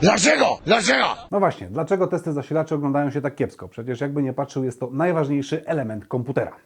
Dlaczego? Dlaczego? No właśnie, dlaczego testy zasilaczy oglądają się tak kiepsko? Przecież jakby nie patrzył, jest to najważniejszy element komputera.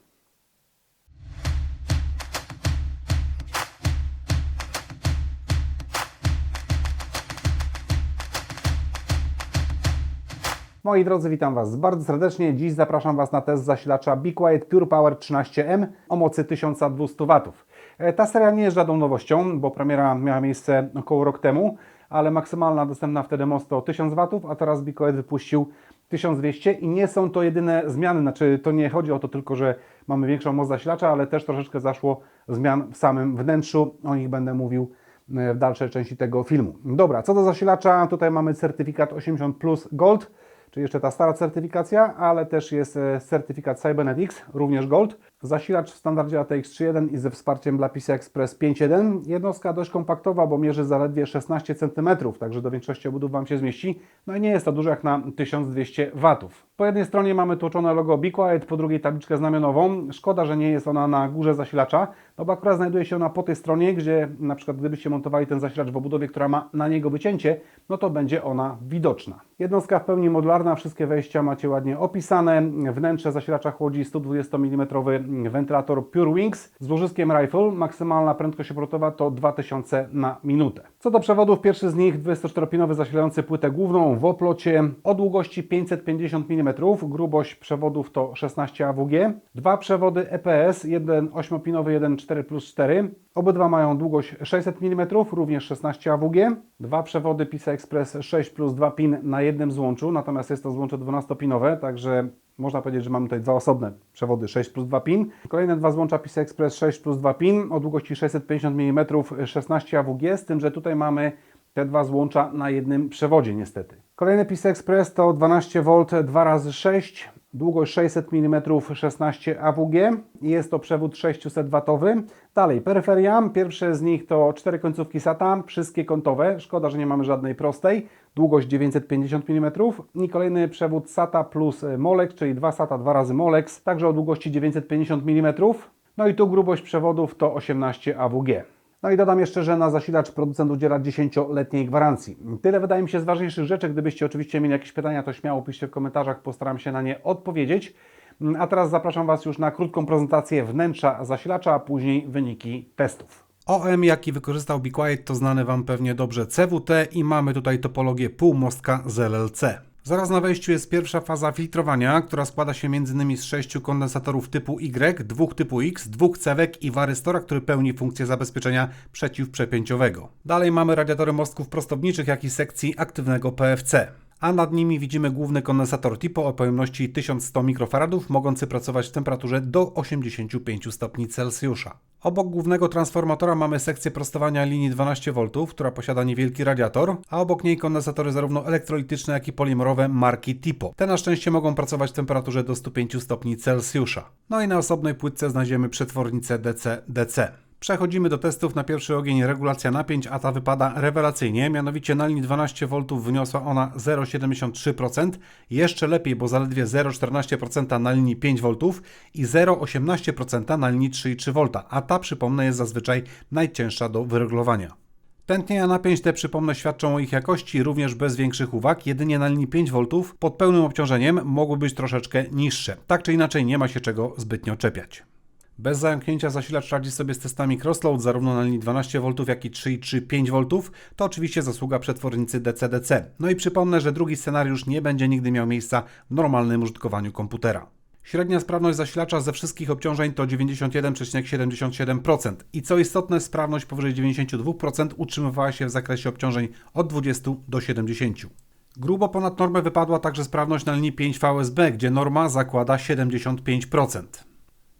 Moi drodzy, witam Was bardzo serdecznie. Dziś zapraszam Was na test zasilacza Be Quiet Pure Power 13M o mocy 1200 W. E, Ta seria nie jest żadną nowością, bo premiera miała miejsce około rok temu, ale maksymalna dostępna wtedy moc to 1000 W, a teraz Quiet wypuścił 1200 i nie są to jedyne zmiany, znaczy to nie chodzi o to tylko, że mamy większą moc zasilacza, ale też troszeczkę zaszło zmian w samym wnętrzu. O nich będę mówił e, w dalszej części tego filmu. Dobra, co do zasilacza, tutaj mamy certyfikat 80 Plus Gold, czyli jeszcze ta stara certyfikacja, ale też jest e, certyfikat Cybernetics, również Gold. Zasilacz w standardzie ATX 3.1 i ze wsparciem dla PCI Express 5.1. Jednostka dość kompaktowa, bo mierzy zaledwie 16 cm, także do większości obudów Wam się zmieści. No i nie jest to dużo jak na 1200 W. Po jednej stronie mamy tłoczone logo Be Quiet, po drugiej tabliczkę znamionową. Szkoda, że nie jest ona na górze zasilacza, no bo akurat znajduje się ona po tej stronie, gdzie na przykład gdybyście montowali ten zasilacz w obudowie, która ma na niego wycięcie, no to będzie ona widoczna. Jednostka w pełni modularna, wszystkie wejścia macie ładnie opisane. Wnętrze zasilacza chłodzi 120 mm wentylator Pure Wings z łożyskiem Rifle. Maksymalna prędkość obrotowa to 2000 na minutę. Co do przewodów, pierwszy z nich 24-pinowy zasilający płytę główną w oplocie o długości 550 mm. Grubość przewodów to 16 AWG. Dwa przewody EPS, jeden 8-pinowy, jeden 4 plus 4. Obydwa mają długość 600 mm, również 16 AWG. Dwa przewody PCI Express 6 plus 2 pin na jednym złączu, natomiast jest to złącze 12-pinowe, także można powiedzieć, że mamy tutaj dwa osobne przewody 6 plus 2 pin. Kolejne dwa złącza PCI Express 6 plus 2 pin o długości 650 mm 16 AWG, z tym, że tutaj mamy te dwa złącza na jednym przewodzie niestety. Kolejny PCI Express to 12V 2x6, długość 600 mm 16 AWG jest to przewód 600W. Dalej, peryferia. Pierwsze z nich to cztery końcówki SATA, wszystkie kątowe. Szkoda, że nie mamy żadnej prostej. Długość 950 mm. I kolejny przewód SATA plus Molex, czyli dwa SATA, dwa razy Molex, także o długości 950 mm. No i tu grubość przewodów to 18 AWG. No i dodam jeszcze, że na zasilacz producent udziela 10-letniej gwarancji. Tyle wydaje mi się z ważniejszych rzeczy. Gdybyście oczywiście mieli jakieś pytania, to śmiało piszcie w komentarzach, postaram się na nie odpowiedzieć. A teraz zapraszam Was już na krótką prezentację wnętrza zasilacza, a później wyniki testów. OM, jaki wykorzystał Be Quiet, to znany Wam pewnie dobrze CWT i mamy tutaj topologię półmostka z LLC. Zaraz na wejściu jest pierwsza faza filtrowania, która składa się m.in. z sześciu kondensatorów typu Y, dwóch typu X, dwóch cewek i warystora, który pełni funkcję zabezpieczenia przeciwprzepięciowego. Dalej mamy radiatory mostków prostowniczych, jak i sekcji aktywnego PFC. A nad nimi widzimy główny kondensator TIPO o pojemności 1100 mikrofaradów, mogący pracować w temperaturze do 85 stopni Celsjusza. Obok głównego transformatora mamy sekcję prostowania linii 12V, która posiada niewielki radiator, a obok niej kondensatory zarówno elektrolityczne, jak i polimerowe marki TIPO. Te na szczęście mogą pracować w temperaturze do 105 stopni Celsjusza. No i na osobnej płytce znajdziemy przetwornicę DC-DC. Przechodzimy do testów. Na pierwszy ogień regulacja napięć, a ta wypada rewelacyjnie. Mianowicie na linii 12V wyniosła ona 0,73%. Jeszcze lepiej, bo zaledwie 0,14% na linii 5V i 0,18% na linii 3,3V. A ta, przypomnę, jest zazwyczaj najcięższa do wyregulowania. Tętnienia napięć te, przypomnę, świadczą o ich jakości również bez większych uwag. Jedynie na linii 5V pod pełnym obciążeniem mogły być troszeczkę niższe. Tak czy inaczej, nie ma się czego zbytnio czepiać. Bez zająknięcia zasilacz radzi sobie z testami crossload zarówno na linii 12V, jak i 3,3 5V. To oczywiście zasługa przetwornicy DC-DC. No i przypomnę, że drugi scenariusz nie będzie nigdy miał miejsca w normalnym użytkowaniu komputera. Średnia sprawność zasilacza ze wszystkich obciążeń to 91,77% i co istotne, sprawność powyżej 92% utrzymywała się w zakresie obciążeń od 20 do 70. Grubo ponad normę wypadła także sprawność na linii 5 VSB, gdzie norma zakłada 75%.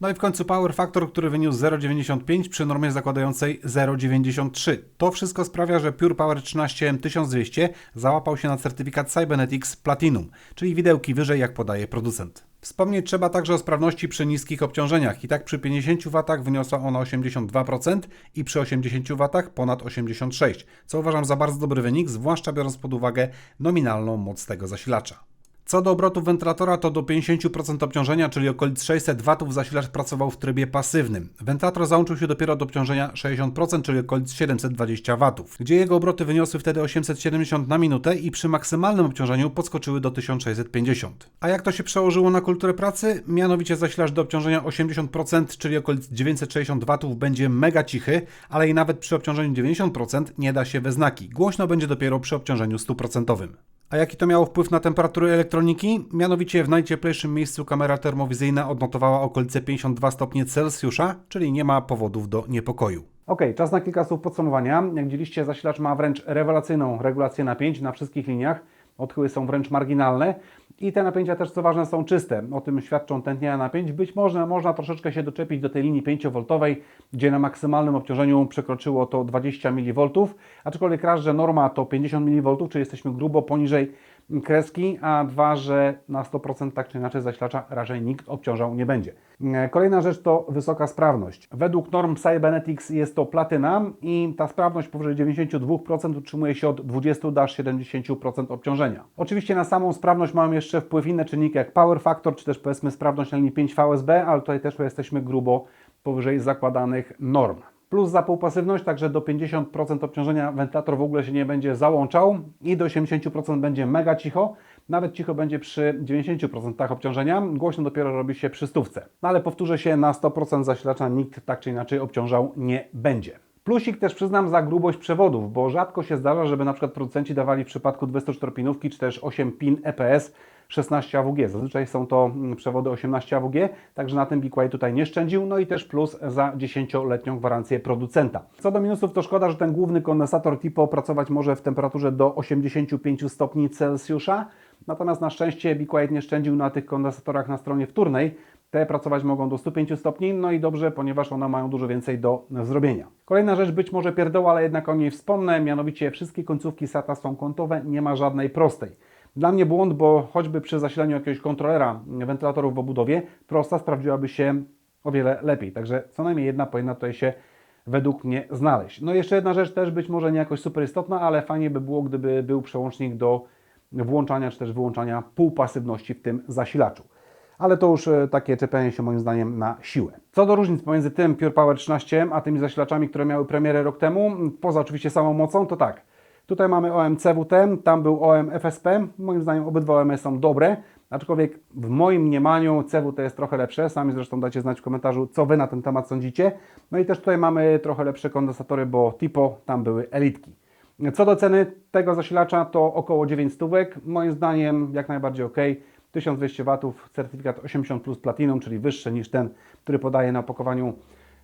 No i w końcu power factor, który wyniósł 0,95 przy normie zakładającej 0,93. To wszystko sprawia, że Pure Power 13M 1200 załapał się na certyfikat Cybernetics Platinum, czyli widełki wyżej jak podaje producent. Wspomnieć trzeba także o sprawności przy niskich obciążeniach i tak przy 50 W wyniosła ona 82% i przy 80 W ponad 86%, co uważam za bardzo dobry wynik, zwłaszcza biorąc pod uwagę nominalną moc tego zasilacza. Co do obrotów wentylatora, to do 50% obciążenia, czyli okolic 600 W zasilacz pracował w trybie pasywnym. Wentylator załączył się dopiero do obciążenia 60%, czyli okolic 720 W, gdzie jego obroty wyniosły wtedy 870 na minutę i przy maksymalnym obciążeniu podskoczyły do 1650. A jak to się przełożyło na kulturę pracy? Mianowicie zasilacz do obciążenia 80%, czyli okolic 960 W będzie mega cichy, ale i nawet przy obciążeniu 90% nie da się we znaki. Głośno będzie dopiero przy obciążeniu 100%. A jaki to miało wpływ na temperatury elektroniki? Mianowicie w najcieplejszym miejscu kamera termowizyjna odnotowała okolice 52 stopnie Celsjusza, czyli nie ma powodów do niepokoju. Ok, czas na kilka słów podsumowania. Jak widzieliście, zasilacz ma wręcz rewelacyjną regulację napięć na wszystkich liniach. Odchyły są wręcz marginalne i te napięcia też, co ważne, są czyste. O tym świadczą tętnienia napięć. Być może można troszeczkę się doczepić do tej linii 5V, gdzie na maksymalnym obciążeniu przekroczyło to 20 mV, aczkolwiek raz, że norma to 50 mV, czyli jesteśmy grubo poniżej kreski, a dwa, że na 100% tak czy inaczej zasilacza raczej nikt obciążał nie będzie. Kolejna rzecz to wysoka sprawność. Według norm Cybernetics jest to platyna i ta sprawność powyżej 92% utrzymuje się od 20 do aż 70% obciążenia. Oczywiście na samą sprawność mają jeszcze wpływ inne czynniki jak power factor, czy też powiedzmy sprawność na linii 5 VSB, ale tutaj też jesteśmy grubo powyżej zakładanych norm plus za półpasywność, także do 50% obciążenia wentylator w ogóle się nie będzie załączał i do 80% będzie mega cicho. Nawet cicho będzie przy 90% obciążenia, głośno dopiero robi się przy stówce. No ale powtórzę się, na 100% zasilacza nikt tak czy inaczej obciążał nie będzie. Plusik też przyznam za grubość przewodów, bo rzadko się zdarza, żeby na przykład producenci dawali w przypadku 24-pinówki czy też 8 pin EPS 16 AWG. Zazwyczaj są to mm, przewody 18 AWG, także na tym BeQuiet tutaj nie szczędził. No i też plus za 10-letnią gwarancję producenta. Co do minusów, to szkoda, że ten główny kondensator TIPO pracować może w temperaturze do 85 stopni Celsjusza. Natomiast na szczęście BeQuiet nie szczędził na tych kondensatorach na stronie wtórnej. Te pracować mogą do 105 stopni, no i dobrze, ponieważ one mają dużo więcej do zrobienia. Kolejna rzecz, być może pierdoła, ale jednak o niej wspomnę, mianowicie wszystkie końcówki SATA są kątowe, nie ma żadnej prostej. Dla mnie błąd, bo choćby przy zasilaniu jakiegoś kontrolera wentylatorów w obudowie, prosta sprawdziłaby się o wiele lepiej. Także co najmniej jedna powinna tutaj się według mnie znaleźć. No i jeszcze jedna rzecz też być może nie jakoś super istotna, ale fajnie by było, gdyby był przełącznik do włączania czy też wyłączania półpasywności w tym zasilaczu. Ale to już e, takie czepianie się moim zdaniem na siłę. Co do różnic pomiędzy tym Pure Power 13 a tymi zasilaczami, które miały premierę rok temu, poza oczywiście samą mocą, to tak. Tutaj mamy OM CWT, tam był OM FSP. Moim zdaniem obydwa OM są dobre, aczkolwiek w moim mniemaniu CWT jest trochę lepsze. Sami zresztą dajcie znać w komentarzu, co Wy na ten temat sądzicie. No i też tutaj mamy trochę lepsze kondensatory, bo Tipo tam były elitki. Co do ceny tego zasilacza, to około 9 stówek. Moim zdaniem jak najbardziej ok. 1200 W, certyfikat 80 plus Platinum, czyli wyższy niż ten, który podaje na opakowaniu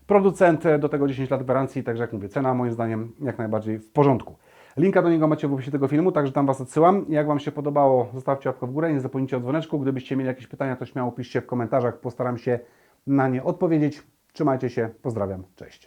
producent. Do tego 10 lat gwarancji, także jak mówię, cena moim zdaniem jak najbardziej w porządku. Linka do niego macie w opisie tego filmu, także tam Was odsyłam. Jak Wam się podobało, zostawcie łapkę w górę, nie zapomnijcie o dzwoneczku. Gdybyście mieli jakieś pytania, to śmiało piszcie w komentarzach, postaram się na nie odpowiedzieć. Trzymajcie się, pozdrawiam, cześć.